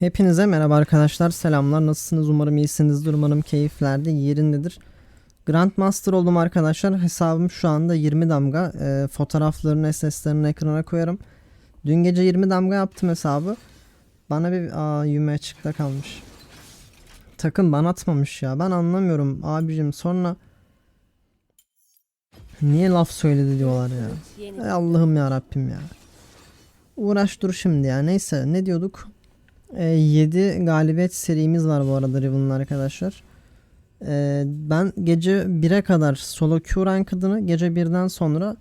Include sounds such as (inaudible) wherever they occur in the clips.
Hepinize merhaba arkadaşlar. Selamlar. Nasılsınız? Umarım iyisinizdir. Umarım keyiflerde yerindedir. Grandmaster oldum arkadaşlar. Hesabım şu anda 20 damga. Ee, fotoğraflarını, SS'lerini ekrana koyarım. Dün gece 20 damga yaptım hesabı. Bana bir aa yüme açıkta kalmış. Takım bana atmamış ya. Ben anlamıyorum abicim. Sonra niye laf söyledi diyorlar ya. Ey Allah'ım ya Rabbim ya. Uğraş dur şimdi ya. Neyse ne diyorduk? 7 galibiyet serimiz var bu arada Riven'ın arkadaşlar. Ee, ben gece 1'e kadar solo queue ranked'ını gece 1'den sonra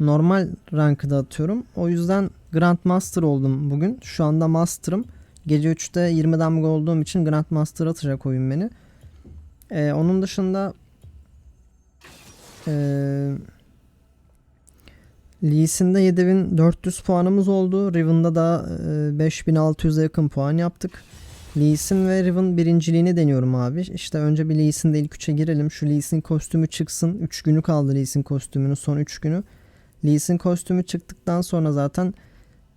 normal ranked'a atıyorum. O yüzden Grandmaster oldum bugün. Şu anda Master'ım. Gece 3'te 20 damga olduğum için Grandmaster atacak oyun beni. Ee, onun dışında ee, Lee Sin'de 7400 puanımız oldu. Riven'da da e, 5600'e yakın puan yaptık. Lee Sin ve Riven birinciliğini deniyorum abi. İşte önce bir Lee Sin'de ilk 3'e girelim. Şu Lee Sin kostümü çıksın. 3 günü kaldı Lee Sin kostümünün son 3 günü. Lee Sin kostümü çıktıktan sonra zaten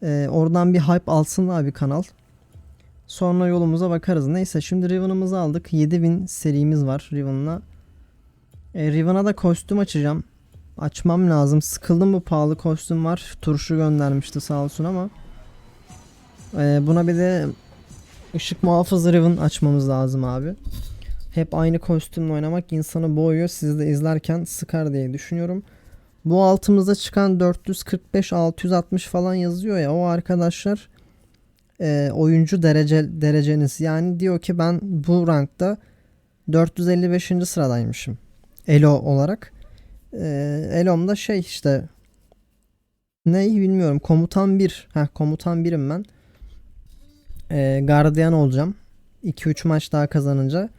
e, oradan bir hype alsın abi kanal. Sonra yolumuza bakarız. Neyse şimdi Riven'ımızı aldık. 7000 serimiz var Riven'la. E, Riven'a da kostüm açacağım. Açmam lazım. Sıkıldım bu pahalı kostüm var. Turşu göndermişti sağ olsun ama. Ee, buna bir de ışık muhafızı Riven açmamız lazım abi. Hep aynı kostümle oynamak insanı boğuyor. Siz de izlerken sıkar diye düşünüyorum. Bu altımızda çıkan 445 660 falan yazıyor ya o arkadaşlar e, oyuncu derece dereceniz. Yani diyor ki ben bu rankta 455. sıradaymışım. Elo olarak. Ee, Elom'da şey işte neyi bilmiyorum. Komutan 1. Heh, komutan birim ben. Ee, gardiyan olacağım. 2-3 maç daha kazanınca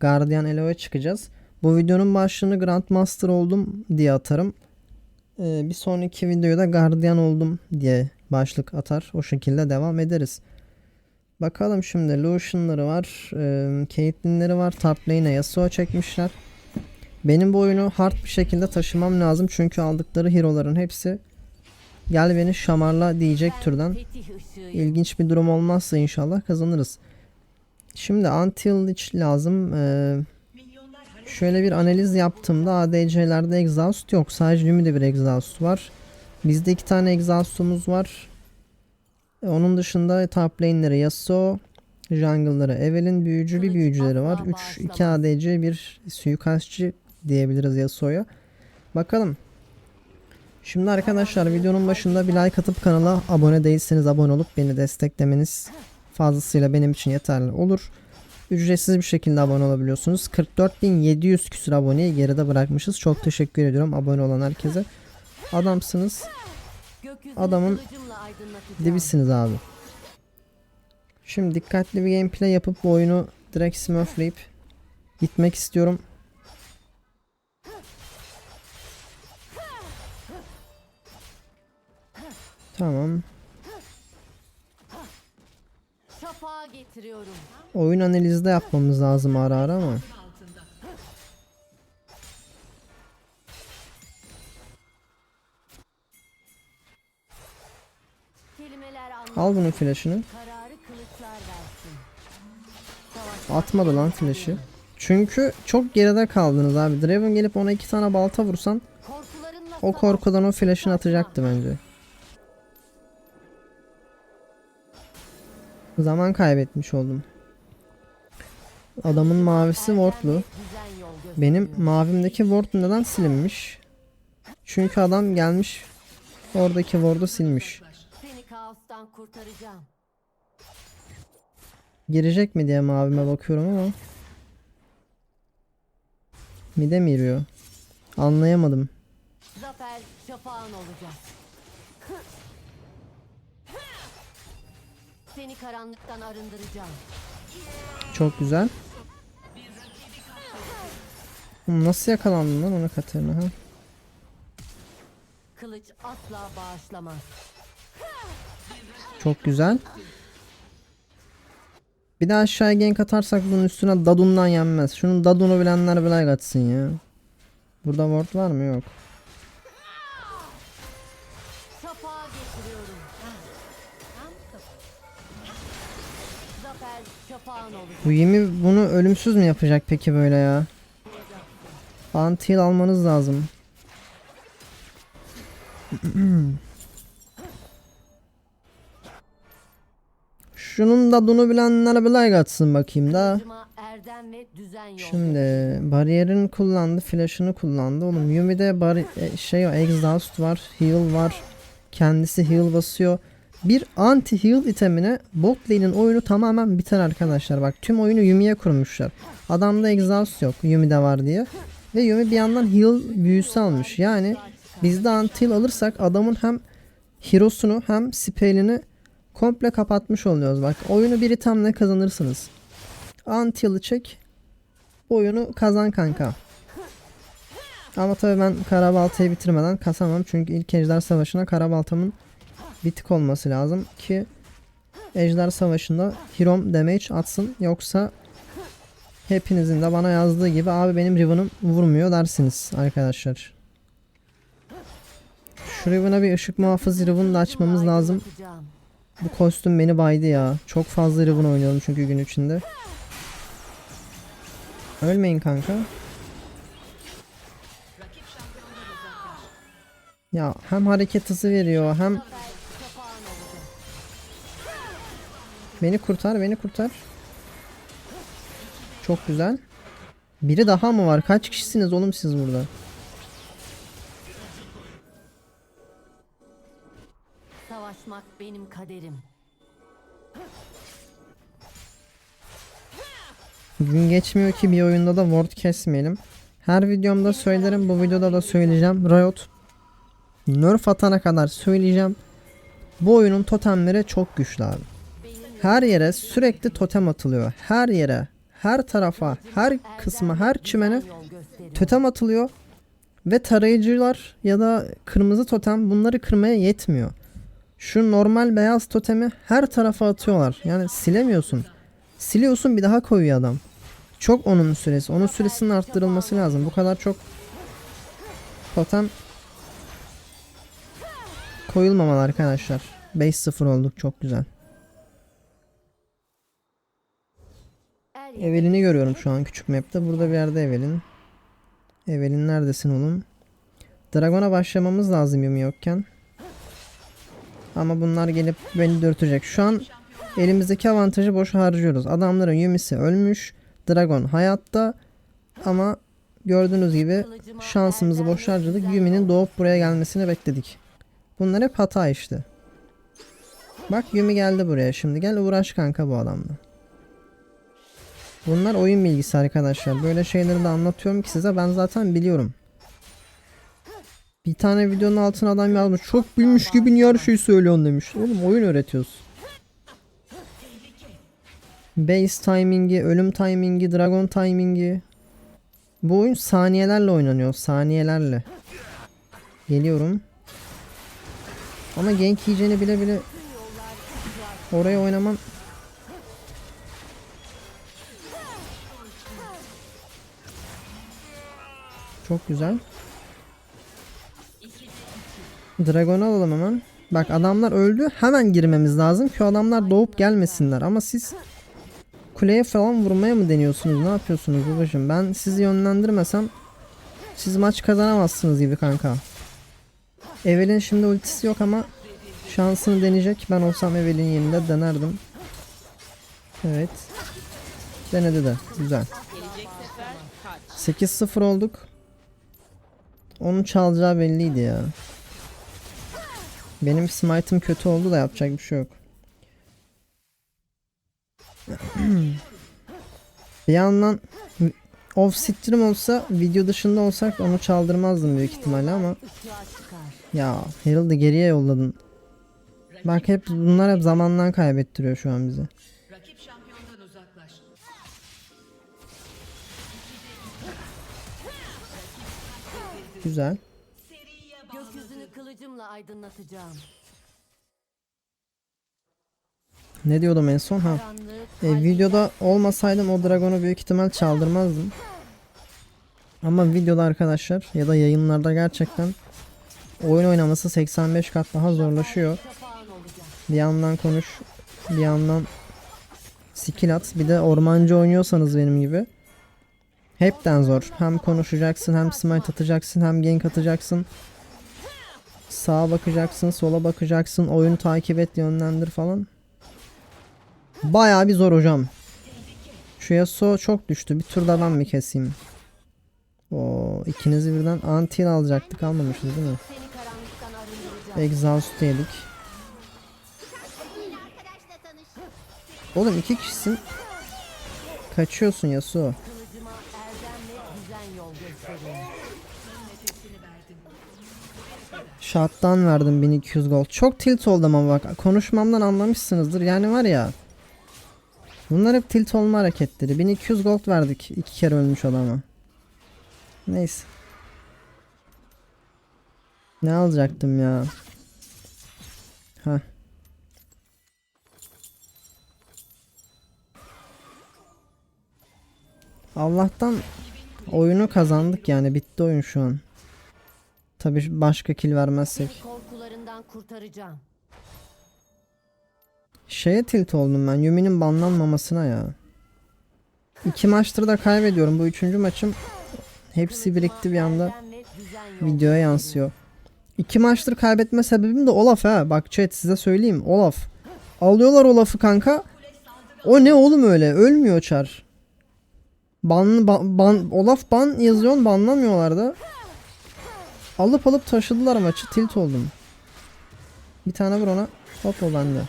Guardian Elo'ya çıkacağız. Bu videonun başlığını Grandmaster oldum diye atarım. Ee, bir sonraki videoda Guardian oldum diye başlık atar. O şekilde devam ederiz. Bakalım şimdi Lucian'ları var. E, Caitlyn'leri var. Top lane'e Yasuo çekmişler. Benim bu oyunu hard bir şekilde taşımam lazım çünkü aldıkları hero'ların hepsi gel beni şamarla diyecek türden. İlginç bir durum olmazsa inşallah kazanırız. Şimdi Until hiç lazım. Ee, şöyle bir analiz yaptığımda ADC'lerde exhaust yok. Sadece Lumi'de bir exhaust var. Bizde iki tane exhaust'umuz var. E, onun dışında top lane'leri Yasuo, jungle'ları Evelyn büyücü bir büyücüleri var. 3 2 ADC bir suikastçı diyebiliriz Yasuo'ya. Bakalım. Şimdi arkadaşlar videonun başında bir like atıp kanala abone değilseniz abone olup beni desteklemeniz fazlasıyla benim için yeterli olur. Ücretsiz bir şekilde abone olabiliyorsunuz. 44.700 küsur aboneyi geride bırakmışız. Çok teşekkür ediyorum abone olan herkese. Adamsınız. Adamın dibisiniz abi. Şimdi dikkatli bir gameplay yapıp bu oyunu direkt smurfleyip gitmek istiyorum. Tamam. Şafağı getiriyorum. Oyun analizi de yapmamız lazım ara ara ama. Al bunun flash'ını. Atmadı lan flash'ı. Çünkü çok geride kaldınız abi. Draven gelip ona iki tane balta vursan o korkudan o flash'ını atacaktı bence. Zaman kaybetmiş oldum. Adamın mavisi wardlu. Benim mavimdeki ward neden silinmiş? Çünkü adam gelmiş oradaki ward'u silmiş. Girecek mi diye mavime bakıyorum ama. Mide mi giriyor? Anlayamadım. Zafer şafağın olacak. Seni karanlıktan arındıracağım. Çok güzel. Nasıl yakalandın lan ona Katerina ha? Kılıç asla bağışlamaz. Çok güzel. Bir daha aşağıya gank atarsak bunun üstüne Dadun'dan yenmez. Şunun Dadun'u bilenler like atsın ya. Burada ward var mı? Yok. Bu Yumi bunu ölümsüz mü yapacak peki böyle ya? Antil almanız lazım. (clears throat) Şunun da dunu bilenler bir like atsın bakayım da. Şimdi bariyerini kullandı, flash'ını kullandı. Oğlum Yumi'de bari e, şey var, exhaust var, heal var. Kendisi heal basıyor. Bir anti heal itemine bot lane'in oyunu tamamen biter arkadaşlar. Bak tüm oyunu Yumi'ye kurmuşlar. Adamda exhaust yok Yumi'de var diye. Ve Yumi bir yandan heal büyüsü almış. Yani bizde anti heal alırsak adamın hem hero'sunu hem spell'ini komple kapatmış oluyoruz. Bak oyunu bir itemle kazanırsınız. Anti heal'ı çek oyunu kazan kanka. Ama tabii ben Karabalta'yı bitirmeden kasamam. Çünkü ilk Ejder Savaşı'na Karabaltamın bitik olması lazım ki Ejder Savaşı'nda Hirom damage atsın. Yoksa hepinizin de bana yazdığı gibi abi benim Riven'ım vurmuyor dersiniz arkadaşlar. Şu Riven'a bir ışık muhafızı Riven da açmamız lazım. Bu kostüm beni baydı ya. Çok fazla Riven oynuyorum çünkü gün içinde. Ölmeyin kanka. Ya hem hareket hızı veriyor hem beni kurtar beni kurtar. Çok güzel. Biri daha mı var? Kaç kişisiniz oğlum siz burada? Savaşmak benim kaderim. Gün geçmiyor ki bir oyunda da ward kesmeyelim. Her videomda söylerim bu videoda da söyleyeceğim. Riot nerf atana kadar söyleyeceğim. Bu oyunun totemleri çok güçlü abi. Her yere sürekli totem atılıyor. Her yere, her tarafa, her kısma, her çimene totem atılıyor. Ve tarayıcılar ya da kırmızı totem bunları kırmaya yetmiyor. Şu normal beyaz totemi her tarafa atıyorlar. Yani silemiyorsun. Siliyorsun bir daha koyuyor adam. Çok onun süresi. Onun süresinin arttırılması lazım. Bu kadar çok totem koyulmamalı arkadaşlar. 5-0 olduk çok güzel. Evelyn'i görüyorum şu an küçük map'te. Burada bir yerde Evelyn. Evelyn neredesin oğlum? Dragon'a başlamamız lazım Yumi yokken. Ama bunlar gelip beni dürtecek. Şu an elimizdeki avantajı boşa harcıyoruz. Adamların Yumi'si ölmüş. Dragon hayatta. Ama gördüğünüz gibi şansımızı boş harcadık. Yumi'nin doğup buraya gelmesini bekledik. Bunlar hep hata işte. Bak Yumi geldi buraya şimdi. Gel uğraş kanka bu adamla. Bunlar oyun bilgisi arkadaşlar. Böyle şeyleri de anlatıyorum ki size. Ben zaten biliyorum. Bir tane videonun altına adam yazmış. Çok bilmiş gibi niye her şeyi söylüyorsun demiş. Oğlum oyun öğretiyoruz. Base timingi, ölüm timingi, dragon timingi. Bu oyun saniyelerle oynanıyor. Saniyelerle. Geliyorum. Ama gank yiyeceğini bile bile oraya oynaman Çok güzel. Dragon alalım hemen. Bak adamlar öldü. Hemen girmemiz lazım ki adamlar doğup gelmesinler. Ama siz kuleye falan vurmaya mı deniyorsunuz? Ne yapıyorsunuz babacım? Ben sizi yönlendirmesem siz maç kazanamazsınız gibi kanka. Evelyn şimdi ultisi yok ama şansını deneyecek. Ben olsam Evelyn yerinde denerdim. Evet. Denedi de. Güzel. 8-0 olduk. Onun çalacağı belliydi ya. Benim smite'ım kötü oldu da yapacak bir şey yok. bir yandan off stream olsa video dışında olsak onu çaldırmazdım büyük ihtimalle ama ya Herald'ı geriye yolladın. Bak hep bunlar hep zamandan kaybettiriyor şu an bizi. Güzel. Gökyüzünü kılıcımla aydınlatacağım. Ne diyordum en son? Ha. E, videoda olmasaydım o dragonu büyük ihtimal çaldırmazdım. Ama videoda arkadaşlar ya da yayınlarda gerçekten oyun oynaması 85 kat daha zorlaşıyor. Bir yandan konuş, bir yandan Skill at. Bir de ormancı oynuyorsanız benim gibi. Hepten zor. Hem konuşacaksın hem smite atacaksın hem gank atacaksın. Sağa bakacaksın, sola bakacaksın, oyunu takip et, yönlendir falan. Bayağı bir zor hocam. Şu Yasuo çok düştü. Bir tur da ben mi keseyim? O ikinizi birden anti alacaktık almamışız değil mi? Exhaust yedik. Oğlum iki kişisin. Kaçıyorsun Yasuo. Shot'tan verdim 1200 gold. Çok tilt oldum ama bak konuşmamdan anlamışsınızdır. Yani var ya. Bunlar hep tilt olma hareketleri. 1200 gold verdik iki kere ölmüş adama. Neyse. Ne alacaktım ya? Ha. Allah'tan oyunu kazandık yani bitti oyun şu an. Tabi başka kill vermezsek. Seni korkularından kurtaracağım. Şeye tilt oldum ben Yumi'nin banlanmamasına ya. İki maçtır da kaybediyorum. Bu üçüncü maçım hepsi birikti bir anda videoya yansıyor. İki maçtır kaybetme sebebim de Olaf ha. Bak chat size söyleyeyim. Olaf. Alıyorlar Olaf'ı kanka. O ne oğlum öyle? Ölmüyor çar. Ban, ban, ban- Olaf ban yazıyorsun banlamıyorlar da. Alıp alıp taşıdılar maçı. Tilt oldum. Bir tane vur ona. Hop o bende.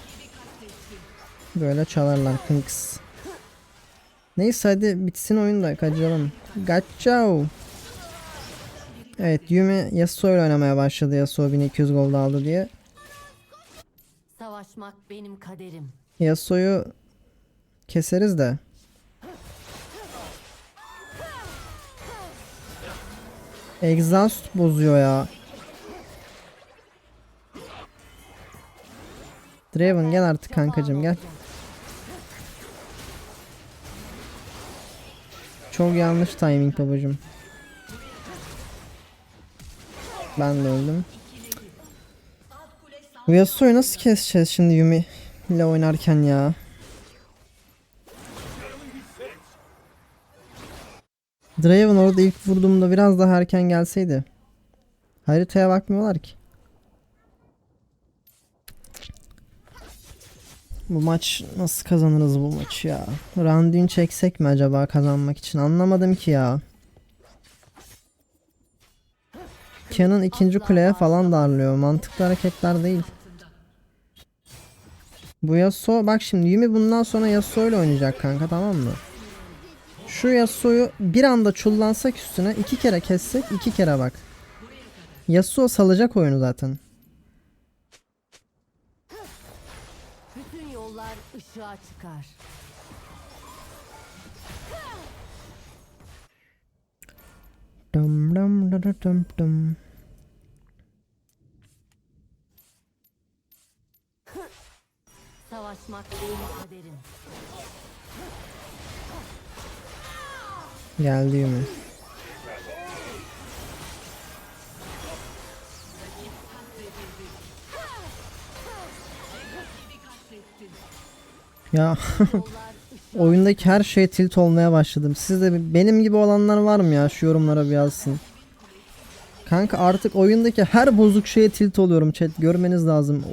Böyle çalarlar kınks. Neyse hadi bitsin oyun da kaçalım. Gaçao. Evet Yumi Yasuo ile oynamaya başladı. Yasuo 1200 gold aldı diye. Savaşmak benim kaderim. Yasuo'yu keseriz de. Exhaust bozuyor ya. Draven gel artık kankacım gel. Çok yanlış timing babacım. Ben de öldüm. Yasuo'yu nasıl keseceğiz şimdi Yumi ile oynarken ya? Draven orada ilk vurduğumda biraz daha erken gelseydi. Haritaya bakmıyorlar ki. Bu maç nasıl kazanırız bu maçı ya? Randin çeksek mi acaba kazanmak için? Anlamadım ki ya. Kia'nın ikinci kuleye falan darlıyor. Mantıklı hareketler değil. Bu Yasuo bak şimdi Yumi bundan sonra Yasuo ile oynayacak kanka tamam mı? Şu Yasuo'yu bir anda çullansak üstüne iki kere kessek iki kere bak. Yasuo salacak oyunu zaten. Bütün yollar ışığa çıkar. Dum dum dum dum dum. Savaşmak benim kaderim. Geldi Yumi. Ya (laughs) oyundaki her şey tilt olmaya başladım. Siz de bir- benim gibi olanlar var mı ya? Şu yorumlara bir yazsın. Kanka artık oyundaki her bozuk şeye tilt oluyorum chat. Görmeniz lazım.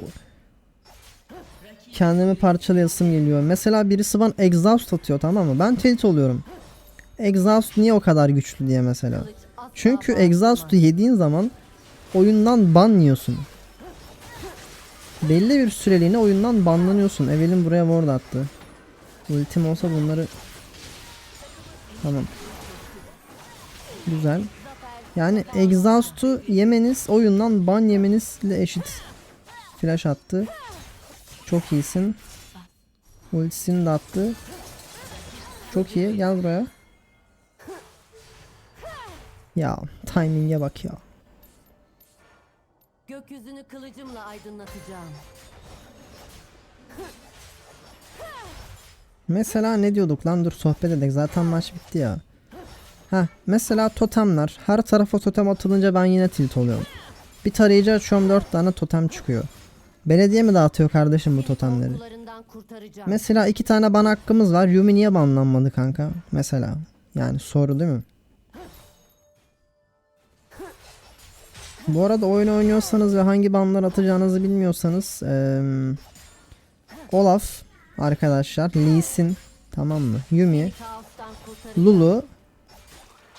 Kendimi parçalayasım geliyor. Mesela birisi bana exhaust atıyor tamam mı? Ben tilt oluyorum. Exhaust niye o kadar güçlü diye mesela. Çünkü exhaust'u yediğin zaman oyundan ban yiyorsun. Belli bir süreliğine oyundan banlanıyorsun. Evelin buraya ward attı. Ultim olsa bunları Tamam. Güzel. Yani exhaust'u yemeniz oyundan ban yemenizle eşit. Flash attı. Çok iyisin. Ultisini de attı. Çok iyi. Gel buraya. Ya timing'e bak ya. Gökyüzünü kılıcımla aydınlatacağım. Mesela ne diyorduk lan dur sohbet edelim zaten maç bitti ya. Ha mesela totemler her tarafa totem atılınca ben yine tilt oluyorum. Bir tarayıcı açıyorum 4 tane totem çıkıyor. Belediye mi dağıtıyor kardeşim bu totemleri? Mesela iki tane ban hakkımız var. Yumi niye banlanmadı kanka? Mesela. Yani soru değil mi? Bu arada oyun oynuyorsanız ve hangi banlar atacağınızı bilmiyorsanız eee, Olaf arkadaşlar Lee Sin tamam mı? Yumi. Lulu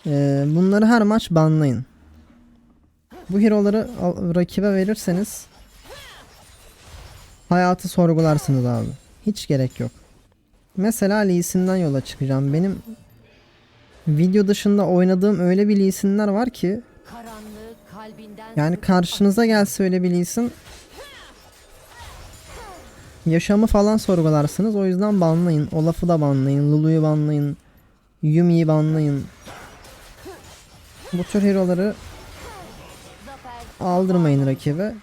eee, bunları her maç banlayın. Bu hero'ları rakibe verirseniz hayatı sorgularsınız abi. Hiç gerek yok. Mesela Lee Sin'den yola çıkacağım. Benim video dışında oynadığım öyle bir Lee Sin'ler var ki yani karşınıza gelse öyle bir yaşamı falan sorgularsınız. O yüzden banlayın. Olaf'ı da banlayın. Lulu'yu banlayın. Yumi'yi banlayın. Bu tür hero'ları aldırmayın rakibe.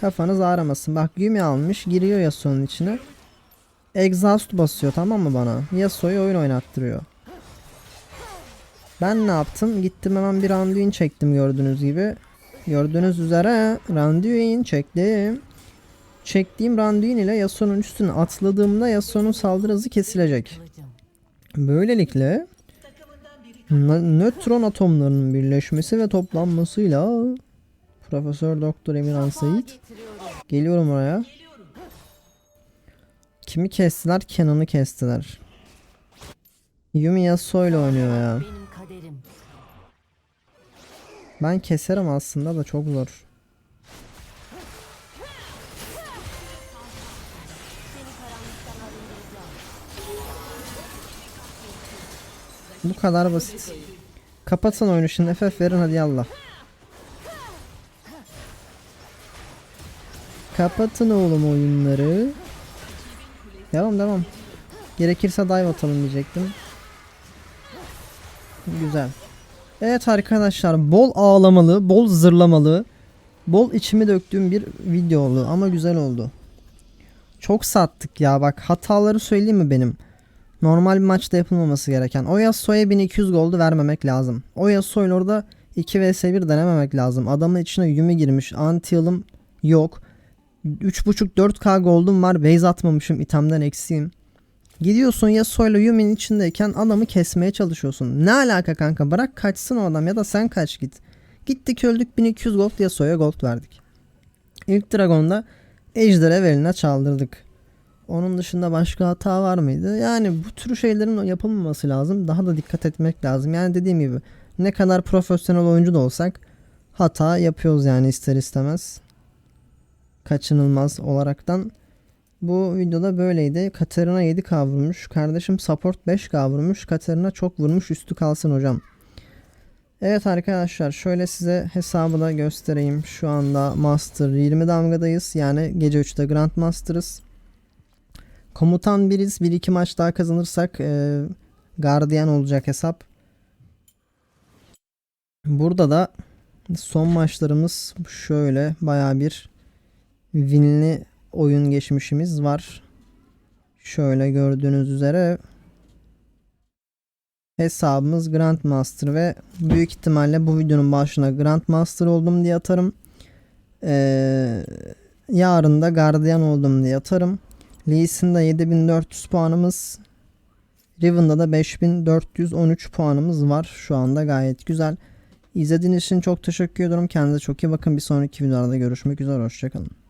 Kafanız ağramasın. Bak Yumi almış. Giriyor Yasuo'nun içine. Exhaust basıyor tamam mı bana? Yasuo'yu oyun oynattırıyor. Ben ne yaptım? Gittim hemen bir Randuin çektim gördüğünüz gibi. Gördüğünüz üzere Randuin çektim. Çektiğim Randuin ile Yasuo'nun üstüne atladığımda Yasuo'nun saldırı hızı kesilecek. Böylelikle nö- nötron atomlarının birleşmesi ve toplanmasıyla Profesör Doktor Emirhan Sait geliyorum oraya. Kimi kestiler? Kenan'ı kestiler. Yumi Yasuo ile oynuyor ya. Ben keserim aslında da çok zor. Bu kadar basit. Kapatın oyunu şimdi FF verin hadi yallah. Kapatın oğlum oyunları. Devam devam. Gerekirse dive atalım diyecektim. Güzel. Evet arkadaşlar bol ağlamalı, bol zırlamalı, bol içimi döktüğüm bir video oldu ama güzel oldu. Çok sattık ya bak hataları söyleyeyim mi benim? Normal bir maçta yapılmaması gereken. O Yasuo'ya 1200 gold'u vermemek lazım. O Yasuo'yla orada 2 vs 1 denememek lazım. Adamın içine Yumi girmiş. Anti-heal'ım yok. 3.5-4k gold'um var. Base atmamışım. itemden eksiğim. Gidiyorsun Yasuo'yla Yumi'nin içindeyken adamı kesmeye çalışıyorsun. Ne alaka kanka? Bırak kaçsın o adam ya da sen kaç git. Gittik öldük 1200 gold Yasuo'ya gold verdik. İlk Dragon'da Ejder'e eline çaldırdık. Onun dışında başka hata var mıydı? Yani bu tür şeylerin yapılmaması lazım. Daha da dikkat etmek lazım. Yani dediğim gibi ne kadar profesyonel oyuncu da olsak hata yapıyoruz yani ister istemez. Kaçınılmaz olaraktan. Bu videoda böyleydi. Katarina 7k vurmuş. Kardeşim support 5k vurmuş. Katarina çok vurmuş. Üstü kalsın hocam. Evet arkadaşlar şöyle size hesabı da göstereyim. Şu anda Master 20 damgadayız. Yani gece 3'te Grand Master'ız. Komutan biriz. 1-2 maç daha kazanırsak e, Guardian olacak hesap. Burada da son maçlarımız şöyle baya bir winli oyun geçmişimiz var. Şöyle gördüğünüz üzere hesabımız Grandmaster ve büyük ihtimalle bu videonun başına Grandmaster oldum diye atarım. Ee, yarın da Guardian oldum diye atarım. Lee Sin'de 7400 puanımız. Riven'da da 5413 puanımız var. Şu anda gayet güzel. İzlediğiniz için çok teşekkür ederim. Kendinize çok iyi bakın. Bir sonraki videolarda görüşmek üzere. Hoşçakalın.